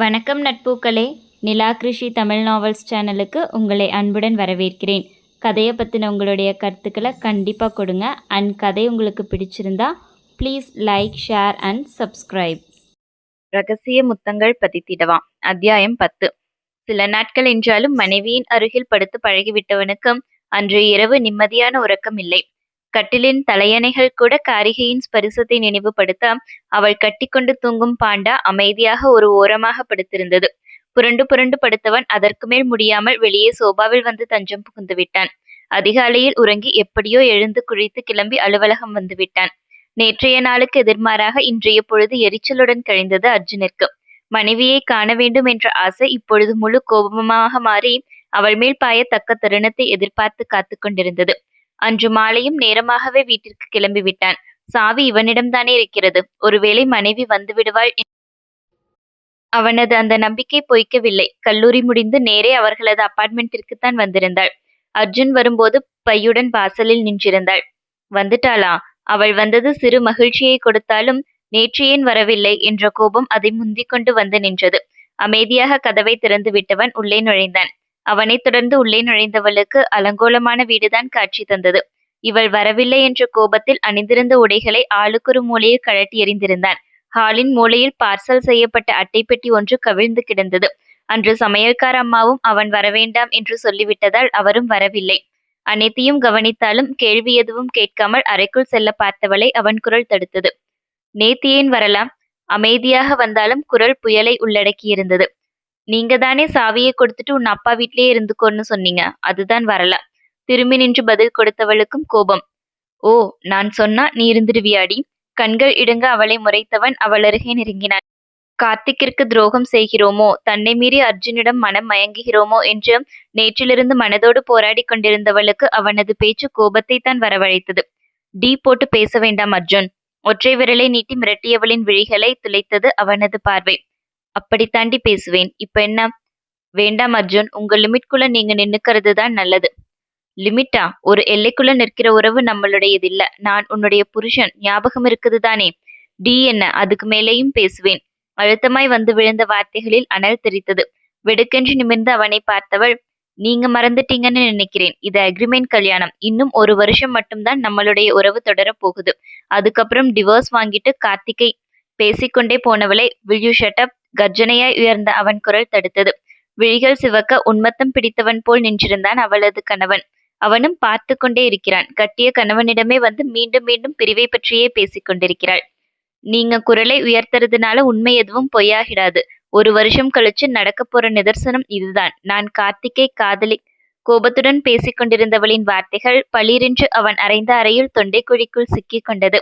வணக்கம் நட்பூக்களே. நிலா கிருஷி தமிழ் நாவல்ஸ் சேனலுக்கு உங்களை அன்புடன் வரவேற்கிறேன். கதையை பற்றின உங்களுடைய கருத்துக்களை கண்டிப்பாக கொடுங்க. அண்ட் கதை உங்களுக்கு பிடிச்சிருந்தா please like share and subscribe ரகசிய முத்தங்கள் பதித்திடவாம் அத்தியாயம் பத்து. சில நாட்கள் என்றாலும் மனைவியின் அருகில் படுத்து பழகிவிட்டவனுக்கு அன்று இரவு நிம்மதியான உறக்கம் இல்லை. கட்டிலின் தலையணைகள் கூட காரிகையின் ஸ்பரிசத்தை நினைவுபடுத்த அவள் கட்டிக்கொண்டு தூங்கும் பாண்டா அமைதியாக ஒரு ஓரமாக படுத்திருந்தது. புரண்டு புரண்டு படுத்தவன் அதற்கு மேல் முடியாமல் வெளியே சோபாவில் வந்து தஞ்சம் புகுந்து விட்டான். அதிகாலையில் உறங்கி எப்படியோ எழுந்து குழித்து கிளம்பி அலுவலகம் வந்து விட்டான். நேற்றைய நாளுக்கு எதிர்மாறாக இன்றைய பொழுது எரிச்சலுடன் கழிந்தது அர்ஜுனிற்கு மனைவியை காண வேண்டும் என்ற ஆசை இப்பொழுது முழு கோபமாக மாறி அவள் மேல் பாய தக்க தருணத்தை எதிர்பார்த்து காத்து கொண்டிருந்தது அன்று மாலையும் நேரமாகவே வீட்டிற்கு கிளம்பிவிட்டான். சாவி இவனிடம்தானே இருக்கிறது. ஒருவேளை மனைவி வந்து விடுவாள் அவனது அந்த நம்பிக்கை பொய்க்கவில்லை. கல்லூரி முடிந்து நேரே அவர்களது அபார்ட்மெண்ட்டிற்குத்தான் வந்திருந்தாள். அர்ஜுன் வரும்போது பையுடன் வாசலில் நின்றிருந்தாள். வந்துட்டாளா? அவள் வந்தது சிறு மகிழ்ச்சியை கொடுத்தாலும் நேற்று ஏன் வரவில்லை என்ற கோபம் அதை முந்திக் கொண்டு வந்து நின்றது. அமைதியாக கதவை திறந்து விட்டவன் உள்ளே நுழைந்தான். அவனைத் தொடர்ந்து உள்ளே நுழைந்தவளுக்கு அலங்கோலமான வீடுதான் காட்சி தந்தது. இவள் வரவில்லை என்ற கோபத்தில் அணிந்திருந்த உடைகளை ஆளுக்கொரு மூலையில் கழட்டி எறிந்திருந்தான். ஹாலின் மூலையில் பார்சல் செய்யப்பட்ட அட்டைப்பெட்டி ஒன்று கவிழ்ந்து கிடந்தது. அன்று சமையல்கார அம்மாவும் அவன் வரவேண்டாம் என்று சொல்லிவிட்டதால் அவரும் வரவில்லை. அனைத்தையும் கவனித்தாலும் கேள்வி எதுவும் கேட்காமல் அறைக்குள் செல்ல பார்த்தவளை அவன் குரல் தடுத்தது. நேத்து ஏன் வரலாம். அமைதியாக வந்தாலும் குரல் புயலை உள்ளடக்கியிருந்தது. நீங்க தானே சாவியை கொடுத்துட்டு உன் அப்பா வீட்லயே இருந்துக்கோன்னு சொன்னீங்க. அதுதான் வரல. திரும்பி நின்று பதில் கொடுத்தவளுக்கும் கோபம். ஓ நான் சொன்னா நீ இருந்துடுவியாடி. கண்கள் இடுங்க அவளை முறைத்தவன் அவள் அருகே நெருங்கினான். கார்த்திக்கிற்கு துரோகம் செய்கிறோமோ? தன்னை மீறி அர்ஜுனிடம் மனம் மயங்குகிறோமோ? என்று நேற்றிலிருந்து மனதோடு போராடி கொண்டிருந்தவளுக்கு அவனது பேச்சு கோபத்தை தான் வரவழைத்தது. டீ போட்டு பேச வேண்டாம் அர்ஜுன். ஒற்றை விரலை நீட்டி மிரட்டியவளின் விழிகளை துளைத்தது அவனது பார்வை. அப்படித்தாண்டி பேசுவேன். இப்ப என்ன? வேண்டாம் அர்ஜுன் உங்க லிமிட்குள்ள நீங்க நின்னுக்கிறது தான் நல்லது. லிமிட்டா? ஒரு எல்லைக்குள்ள நிற்கிற உறவு நம்மளுடையது இல்ல நான் உன்னுடைய புருஷன். ஞாபகம் இருக்குது தானே? டி என்ன? அதுக்கு மேலேயும் பேசுவேன். அழுத்தமாய் வந்து விழுந்த வார்த்தைகளில் அனல் தெரித்தது வெடுக்கென்று நிமிர்ந்து அவனை பார்த்தவள் நீங்க மறந்துட்டீங்கன்னு நினைக்கிறேன். இது அக்ரிமெண்ட் கல்யாணம். இன்னும் ஒரு வருஷம் மட்டும்தான் நம்மளுடைய உறவு தொடரப் போகுது. அதுக்கப்புறம் டிவோர்ஸ் வாங்கிட்டு கார்த்திகை பேசிக்கொண்டே போனவளை வில் யூ கர்ஜனையாய் உயர்ந்த அவன் குரல் தடுத்தது. விழிகள் சிவக்க உன்மத்தம் பிடித்தவன் போல் நின்றிருந்தான் அவளது கணவன். அவனும் பார்த்து கொண்டே இருக்கிறான். கட்டிய கணவனிடமே வந்து மீண்டும் மீண்டும் பிரிவை பற்றியே பேசிக் கொண்டிருக்கிறாள் நீங்க குரலை உயர்த்துறதுனால உண்மை எதுவும் பொய்யாகிடாது. ஒரு வருஷம் கழிச்சு நடக்க போற நிதர்சனம் இதுதான். நான் கார்த்திகை காதலி. கோபத்துடன் பேசிக் கொண்டிருந்தவளின் வார்த்தைகள் பளிரென்று அவன் அறைந்த அறையில் தொண்டை குழிக்குள் சிக்கிக் கொண்டது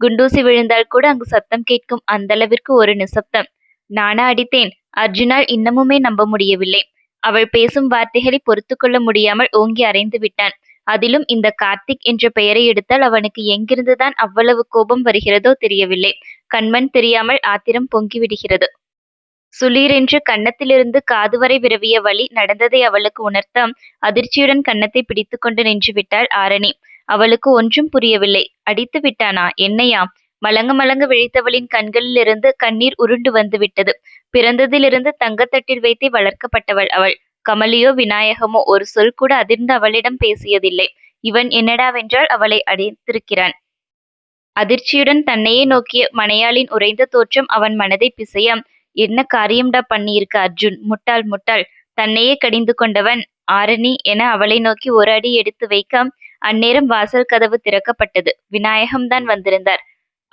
குண்டூசி விழுந்தால் கூட அங்கு சத்தம் கேட்கும் அந்தளவிற்கு ஒரு நிசப்தம். நானா அடித்தேன். அர்ஜுனால் இன்னமுமே நம்ப முடியவில்லை. அவள் பேசும் வார்த்தைகளை பொறுத்து கொள்ள முடியாமல் ஓங்கி அறைந்து விட்டான். அதிலும் இந்த கார்த்திக் என்ற பெயரை எடுத்தால் அவனுக்கு எங்கிருந்துதான் அவ்வளவு கோபம் வருகிறதோ தெரியவில்லை. கண்மண் தெரியாமல் ஆத்திரம் பொங்கிவிடுகிறது சுளீரென்று கன்னத்திலிருந்து காது வரை விரவிய வழி நடந்ததை அவளுக்கு உணர்த்த அதிர்ச்சியுடன் கன்னத்தை பிடித்துக்கொண்டு நின்று விட்டாள் ஆரணி. அவளுக்கு ஒன்றும் புரியவில்லை. அடித்து விட்டானா? என்னையா மலங்க மலங்க விழித்தவளின் கண்களிலிருந்து கண்ணீர் உருண்டு வந்து விட்டது. பிறந்ததிலிருந்து தங்கத்தட்டில் வைத்தே வளர்க்கப்பட்டவள் அவள். கமலியோ விநாயகமோ ஒரு சொல் கூட அதிர்ந்து அவளிடம் பேசியதில்லை. இவன் என்னடாவென்றால் அவளை அடைத்திருக்கிறான்? அதிர்ச்சியுடன் தன்னையே நோக்கிய மனையாளின் உறைந்த தோற்றம் அவன் மனதை பிசைய என்ன காரியம்டா பண்ணியிருக்க அர்ஜுன்? முட்டாள் முட்டாள். தன்னையே கடிந்து கொண்டவன் ஆரணி என அவளை நோக்கி ஒரு அடி எடுத்து வைக்க அந்நேரம் வாசல் கதவு திறக்கப்பட்டது. விநாயகம்தான் வந்திருந்தார்.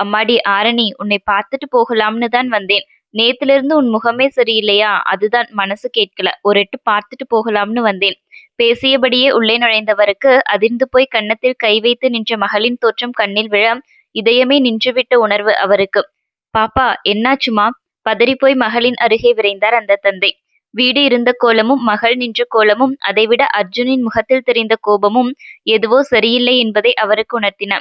அம்மாடி ஆரணி உன்னை பார்த்துட்டு போகலாம்னு தான் வந்தேன். நேத்திலிருந்து உன் முகமே சரியில்லையா? அதுதான் மனசு கேட்கல. ஒரு எட்டு பார்த்துட்டு போகலாம்னு வந்தேன். பேசியபடியே உள்ளே நுழைந்தவருக்கு அதிர்ந்து போய் கன்னத்தில் கை வைத்து நின்ற மகளின் தோற்றம் கண்ணில் விழ இதயமே நின்றுவிட்ட உணர்வு அவருக்கு. பாப்பா என்னாச்சுமா? பதறிப்போய் மகளின் அருகே விரைந்தார் அந்த தந்தை. வீடு இருந்த கோலமும் மகள் நின்ற கோலமும் அதைவிட அர்ஜுனின் முகத்தில் தெரிந்த கோபமும் எதுவோ சரியில்லை என்பதை அவருக்கு உணர்த்தின.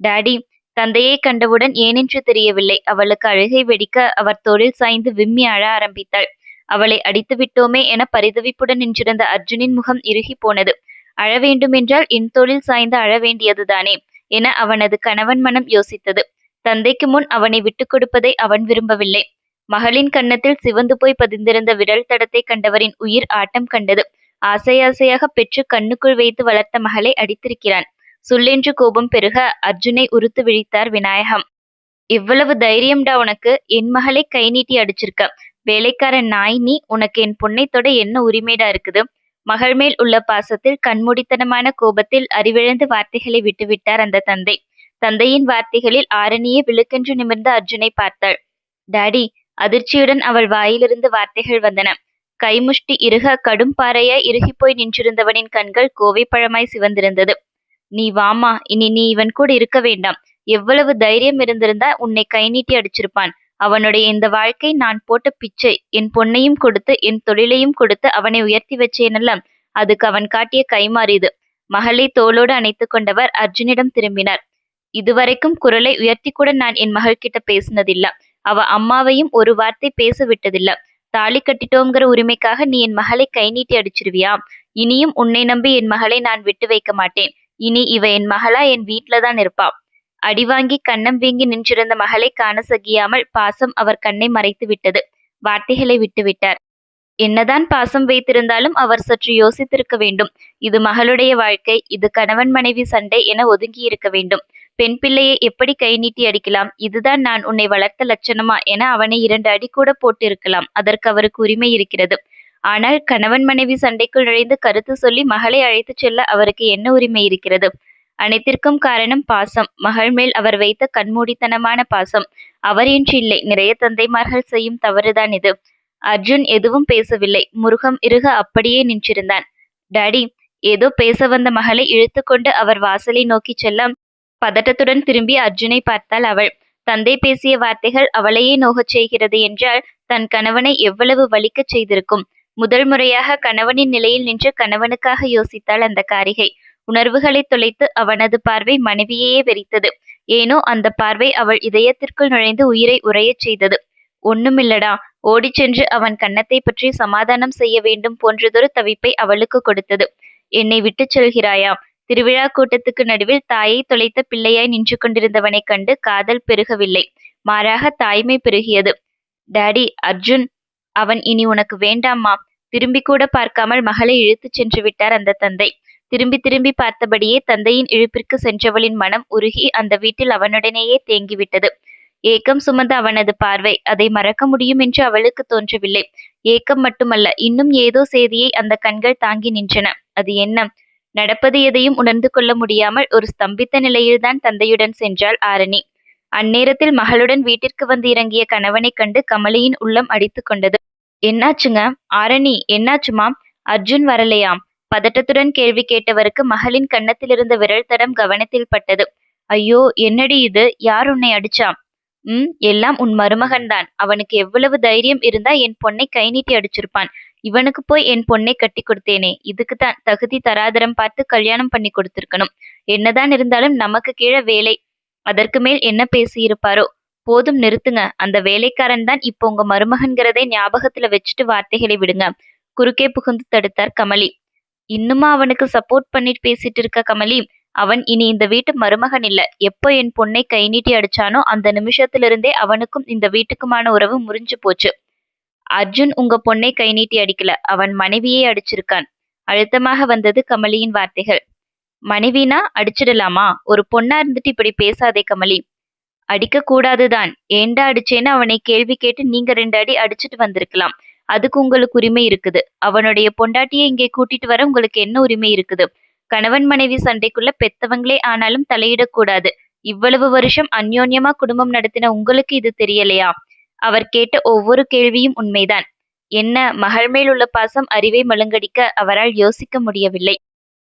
டாடி தந்தையை கண்டவுடன் ஏனென்று தெரியவில்லை. அவளுக்கு அழுகை வெடிக்க அவர் தோளில் சாய்ந்து விம்மி அழ ஆரம்பித்தாள். அவளை அடித்து விட்டோமே என பரிதவிப்புடன் நின்றிருந்த அர்ஜுனின் முகம் இறுகி போனது. அழ வேண்டுமென்றால் என் தொழில் சாய்ந்து அழ வேண்டியதுதானே என அவனது கணவன் மனம் யோசித்தது. தந்தைக்கு முன் அவனை விட்டுக் கொடுப்பதை அவன் விரும்பவில்லை. மகளின் கன்னத்தில் சிவந்து போய் பதிந்திருந்த விரல் தடத்தை கண்டவரின் உயிர் ஆட்டம் கண்டது. ஆசை ஆசையாகப் பெற்று கண்ணுக்குள் வைத்து வளர்த்த மகளை அடித்திருக்கிறான். சுள்ளென்று கோபம் பெருக அர்ஜுனை உறுத்து விழித்தார் விநாயகம். இவ்வளவு தைரியம்டா உனக்கு. என் மகளை கை நீட்டி அடிச்சிருக்க. வேலைக்காரன் நாய் நீ உனக்கு என் பொண்ணை தொட என்ன உரிமைடா இருக்குது மகள் மேல் உள்ள பாசத்தில் கண்மூடித்தனமான கோபத்தில் அறிவிழந்து வார்த்தைகளை விட்டுவிட்டார் அந்த தந்தை. தந்தையின் வார்த்தைகளில் ஆரணியே விழுக்கென்று நிமிர்ந்த அர்ஜுனை பார்த்தாள். டாடி அதிர்ச்சியுடன் அவள் வாயிலிருந்து வார்த்தைகள் வந்தன. கைமுஷ்டி இறுக கடும் பாறையாய் இறுகிப்போய் நின்றிருந்தவனின் கண்கள் கோவை பழமாய் சிவந்திருந்தது. நீ வாமா இனி நீ இவன் கூட இருக்க வேண்டாம். எவ்வளவு தைரியம் இருந்திருந்தா உன்னை கை நீட்டி அடிச்சிருப்பான். அவனுடைய இந்த வாழ்க்கை நான் போட்ட பிச்சை. என் பொன்னையும் கொடுத்து என் தொழிலையும் கொடுத்து அவனை உயர்த்தி வச்சேனல்ல. அதுக்கு அவன் காட்டிய கைமாறியது மகளை தோளோடு அணைத்து கொண்டவர் அர்ஜுனிடம் திரும்பினார். இதுவரைக்கும் குரலை உயர்த்தி கூட நான் என் மகள் கிட்ட பேசினதில்லை. அவ அம்மாவையும் ஒரு வார்த்தை பேச விட்டதில்ல தாலி கட்டிட்டோங்கிற உரிமைக்காக நீ என் மகளை கை நீட்டி அடிச்சிருவியா? இனியும் உன்னை நம்பி என் மகளை நான் விட்டு வைக்க மாட்டேன். இனி இவ என் மகளா என் வீட்ல தான் இருப்பா அடிவாங்கி கன்னம் வீங்கி நின்றிருந்த மகளை காண சகியாமல் பாசம் அவர் கண்ணை மறைத்து விட்டது. வார்த்தைகளை விட்டுவிட்டார் என்னதான் பாசம் வைத்திருந்தாலும் அவர் சற்று யோசித்திருக்க வேண்டும். இது மகளுடைய வாழ்க்கை இது கணவன் மனைவி சண்டை என ஒதுங்கி இருக்க வேண்டும். பெண் பிள்ளையை எப்படி கை நீட்டி அடிக்கலாம்? இதுதான் நான் உன்னை வளர்த்த லட்சணமா என அவனை இரண்டு அடி கூட போட்டு இருக்கலாம் அதற்கு அவருக்கு உரிமை இருக்கிறது. ஆனால் கணவன் மனைவி சண்டைக்குள் நுழைந்து கருத்து சொல்லி மகளை அழைத்துச் செல்ல அவருக்கு என்ன உரிமை இருக்கிறது? அனைத்திற்கும் காரணம் பாசம். மகள் மேல் அவர் வைத்த கண்மூடித்தனமான பாசம். அவர் என்று இல்லை நிறைய தந்தைமார்கள் செய்யும் தவறுதான் இது. அர்ஜுன் எதுவும் பேசவில்லை. முருகம் இறுக அப்படியே நின்றிருந்தான். டாடி ஏதோ பேச வந்த மகளை இழுத்துக்கொண்டு அவர் வாசலை நோக்கி செல்ல பதட்டத்துடன் திரும்பி அர்ஜுனை பார்த்தாள் அவள். தந்தை பேசிய வார்த்தைகள் அவளையே நோகச் செய்கிறது என்றால் தன் கணவனை எவ்வளவு வலிக்கச் செய்திருக்கும். முதல் முறையாக கணவனின் நிலையில் நின்று கணவனுக்காக யோசித்தாள் அந்த காரிகை. உணர்வுகளை தொலைத்து அவனது பார்வை மனைவியையே வெறித்தது. ஏனோ அந்த பார்வை அவள் இதயத்திற்குள் நுழைந்து உயிரை உறையச் செய்தது. ஒண்ணுமில்லடா ஓடிச் சென்று அவன் கன்னத்தை பற்றி சமாதானம் செய்ய வேண்டும் போன்றதொரு தவிப்பை அவளுக்கு கொடுத்தது. என்னை விட்டுச் செல்கிறாயா? திருவிழா கூட்டத்துக்கு நடுவில் தாயை தொலைத்த பிள்ளையாய் நின்று கொண்டிருந்தவனைக் கண்டு காதல் பெருகவில்லை. மாறாக தாய்மை பெருகியது. டாடி அர்ஜுன் அவன் இனி உனக்கு வேண்டாமா திரும்பி கூட பார்க்காமல் மகளை இழுத்துச் சென்று விட்டார் அந்த தந்தை. திரும்பி திரும்பி பார்த்தபடியே தந்தையின் இழுப்பிற்கு சென்றவளின் மனம் உருகி அந்த வீட்டில் அவனுடனேயே தேங்கிவிட்டது. ஏக்கம் சுமந்த அவனது பார்வை அதை மறக்க முடியும் என்று அவளுக்கு தோன்றவில்லை. ஏக்கம் மட்டுமல்ல இன்னும் ஏதோ செய்தியை அந்த கண்கள் தாங்கி நின்றன. அது என்ன? நடப்பது எதையும் உணர்ந்து கொள்ள முடியாமல் ஒரு ஸ்தம்பித்த நிலையில்தான் தந்தையுடன் சென்றாள் ஆரணி. அந்நேரத்தில் மகளுடன் வீட்டிற்கு வந்து இறங்கிய கணவனைக் கண்டு கமலியின் உள்ளம் அடித்து கொண்டது. என்னாச்சுங்க? ஆரணி என்னாச்சுமா அர்ஜுன் வரலையாம். பதட்டத்துடன் கேள்வி கேட்டவருக்கு மகளின் கன்னத்தில் இருந்த விரல் தடம் கவனத்தில் பட்டது. ஐயோ என்னடி இது? யார் உன்னை அடிச்சாம்? ம் எல்லாம் உன் மருமகன்தான். அவனுக்கு எவ்வளவு தைரியம் இருந்தா என் பொண்ணை கை நீட்டி அடிச்சிருப்பான். இவனுக்கு போய் என் பொண்ணை கட்டி கொடுத்தேனே. இதுக்கு தான் தகுதி தராதரம் பார்த்து கல்யாணம் பண்ணி கொடுத்திருக்கணும். என்னதான் இருந்தாலும் நமக்கு கீழே வேலை. அதற்கு மேல் என்ன பேசியிருப்பாரோ? போதும் நிறுத்துங்க. அந்த வேலைக்காரன் தான் இப்போ உங்க மருமகன்கிறதை ஞாபகத்துல வச்சுட்டு வார்த்தைகளை விடுங்க. குறுக்கே புகுந்து தடுத்தார் கமலி. இன்னுமா அவனுக்கு சப்போர்ட் பண்ணிட்டு பேசிட்டு இருக்க கமலி? அவன் இனி இந்த வீட்டு மருமகன் இல்ல. எப்போ என் பொண்ணை கை நீட்டி அடிச்சானோ அந்த நிமிஷத்திலிருந்தே அவனுக்கும் இந்த வீட்டுக்குமான உறவு முறிஞ்சு போச்சு. அர்ஜுன் உங்க பொண்ணை கை நீட்டி அடிக்கல. அவன் மனைவியே அடிச்சிருக்கான். அழுத்தமாக வந்தது கமலியின் வார்த்தைகள். மனைவினா அடிச்சிடலாமா? ஒரு பொண்ணா இருந்துட்டு இப்படி பேசாதே கமலி. அடிக்க கூடாதுதான். ஏண்டா அடிச்சேன்னு அவனை கேள்வி கேட்டு நீங்க ரெண்டு அடி அடிச்சிட்டு வந்திருக்கலாம். அதுக்கு உங்களுக்கு உரிமை இருக்குது. அவனுடைய பொண்டாட்டியை இங்கே கூட்டிட்டு வர உங்களுக்கு என்ன உரிமை இருக்குது? கணவன் மனைவி சண்டைக்குள்ள பெத்தவங்களே ஆனாலும் தலையிடக்கூடாது இவ்வளவு வருஷம் அந்யோன்யமா குடும்பம் நடத்தின உங்களுக்கு இது தெரியலையா? அவர் கேட்ட ஒவ்வொரு கேள்வியும் உண்மைதான். என்ன மகள் மேல் உள்ள பாசம் அறிவை மழுங்கடிக்க அவரால் யோசிக்க முடியவில்லை.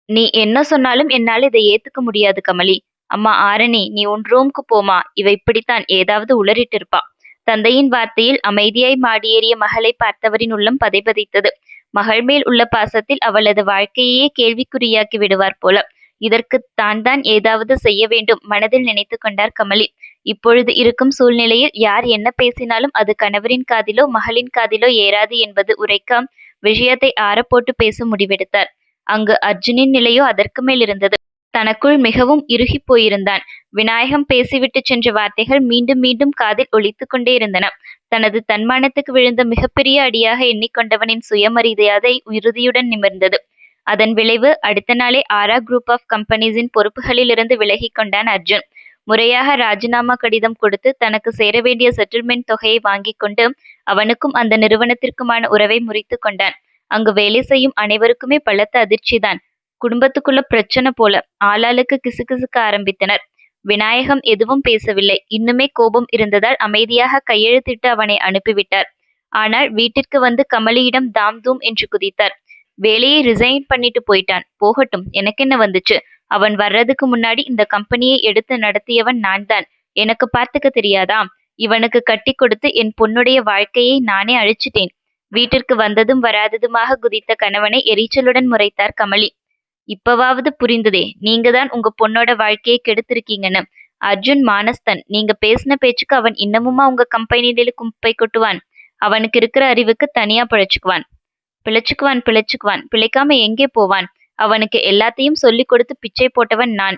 நீ என்ன சொன்னாலும் என்னால் இதை ஏத்துக்க முடியாது கமலி. அம்மா ஆரணி நீ உன் ரூம்க்கு போமா? இவ இப்படித்தான் ஏதாவது உளறிட்டு இருப்பா தந்தையின் வார்த்தையில் அமைதியாய் மாடியேறிய மகளை பார்த்தவரின் உள்ளம் பதைபதைத்தது. மகள் மேல் உள்ள பாசத்தில் அவளது வாழ்க்கையே கேள்விக்குறியாக்கி விடுவார் போல. இதற்கு தான் தான் ஏதாவது செய்ய வேண்டும் மனதில் நினைத்து கொண்டார் கமலி. இப்பொழுது இருக்கும் சூழ்நிலையில் யார் என்ன பேசினாலும் அது கணவரின் காதிலோ மகளின் காதிலோ ஏறாது என்பது உரைக்க விஷயத்தை ஆறப்போட்டு பேச முடிவெடுத்தார். அங்கு அர்ஜுனின் நிலையோ அதற்கு மேல் இருந்தது. தனக்குள் மிகவும் இறுகிப் போயிருந்தான். விநாயகம் பேசிவிட்டு சென்ற வார்த்தைகள் மீண்டும் மீண்டும் காதில் ஒழித்து கொண்டே இருந்தன. தனது தன்மானத்துக்கு விழுந்த மிகப்பெரிய அடியாக எண்ணிக்கொண்டவனின் சுயமரியாதை உறுதியுடன் நிமிர்ந்தது. அதன் விளைவு அடுத்த நாளே ஆரா குரூப் ஆஃப் கம்பெனிஸின் பொறுப்புகளிலிருந்து விலகிக் கொண்டான் அர்ஜுன். முறையாக ராஜினாமா கடிதம் கொடுத்து தனக்கு சேர வேண்டிய செட்டில்மெண்ட் தொகையை வாங்கிக் கொண்டு அவனுக்கும் அந்த நிறுவனத்திற்குமான உறவை முறித்துக் கொண்டான். அங்கு வேலை செய்யும் அனைவருக்குமே பலத்த அதிர்ச்சிதான். குடும்பத்துக்குள்ள பிரச்சனை போல ஆளாளுக்கு கிசுகிசுக்க ஆரம்பித்தனர். விநாயகம் எதுவும் பேசவில்லை. இன்னுமே கோபம் இருந்ததால் அமைதியாக கையெழுத்திட்டு அவனை அனுப்பிவிட்டார். ஆனால் வீட்டிற்கு வந்து கமலியிடம் தாம் தூம் என்று குதித்தார். வேலையை ரிசைன் பண்ணிட்டு போயிட்டான். போகட்டும். எனக்கென்ன வந்துச்சு? அவன் வர்றதுக்கு முன்னாடி இந்த கம்பெனியை எடுத்து நடத்தியவன் நான் தான் எனக்கு பார்த்துக்க தெரியாதா இவனுக்கு கட்டி கொடுத்து என் பொண்ணுடைய வாழ்க்கையை நானே அழிச்சிட்டேன். வீட்டிற்கு வந்ததும் வராததுமாக குதித்த கணவனை எரிச்சலுடன் முறைத்தார் கமலி. இப்பவாவது புரிந்ததே நீங்க தான் உங்க பொண்ணோட வாழ்க்கையை கெடுத்திருக்கீங்கன்னு. அர்ஜுன் மானஸ்தன் நீங்க பேசின பேச்சுக்கு அவன் இன்னமுமா உங்க கம்பெனியில குப்பை கொட்டுவான்? அவனுக்கு இருக்கிற அறிவுக்கு தனியா பிழைச்சுக்குவான். பிழைச்சுக்குவான் பிழைச்சுக்குவான். பிழைக்காம எங்கே போவான்? அவனுக்கு எல்லாத்தையும் சொல்லிக் கொடுத்து பிச்சை போட்டவன் நான்.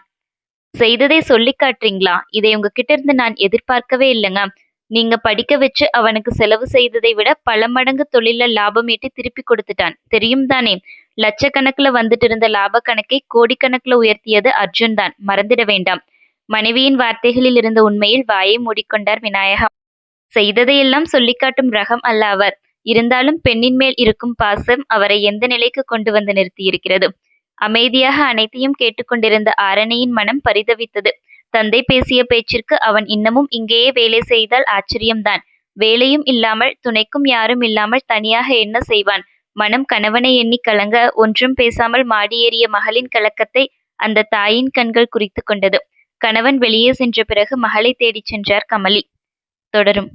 செய்ததை சொல்லி காட்டுறீங்களா? இதை உங்ககிட்ட இருந்து நான் எதிர்பார்க்கவே இல்லைங்க. நீங்க படிக்க வச்சு அவனுக்கு செலவு செய்ததை விட பல மடங்கு தொழில லாபம் ஈட்டி திருப்பி கொடுத்துட்டான். தெரியும் தானே? லட்சக்கணக்குல வந்துட்டு இருந்த லாப கணக்கை கோடிக்கணக்குல உயர்த்தியது அர்ஜுன் தான். மறந்திட வேண்டாம். மனைவியின் வார்த்தைகளில் இருந்த உண்மையில் வாயை மூடிக்கொண்டார் விநாயகா. செய்ததையெல்லாம் சொல்லிக்காட்டும் ரகம் அல்ல அவர். இருந்தாலும் பெண்ணின் மேல் இருக்கும் பாசம் அவரை எந்த நிலைக்கு கொண்டு வந்து நிறுத்தியிருக்கிறது? அமைதியாக அனைத்தையும் கேட்டுக்கொண்டிருந்த ஆரணியின் மனம் பரிதவித்தது. தந்தை பேசிய பேச்சிற்கு அவன் இன்னமும் இங்கேயே வேலை செய்தால் ஆச்சரியம்தான். வேலையும் இல்லாமல் துணைக்கும் யாரும் இல்லாமல் தனியாக என்ன செய்வான்? மனம் கணவனை எண்ணி கலங்க ஒன்றும் பேசாமல் மாடியேறிய மகளின் கலக்கத்தை அந்த தாயின் கண்கள் குறித்து கொண்டது. கணவன் வெளியே சென்ற பிறகு மகளை தேடிச் சென்றார் கமலி. தொடரும்.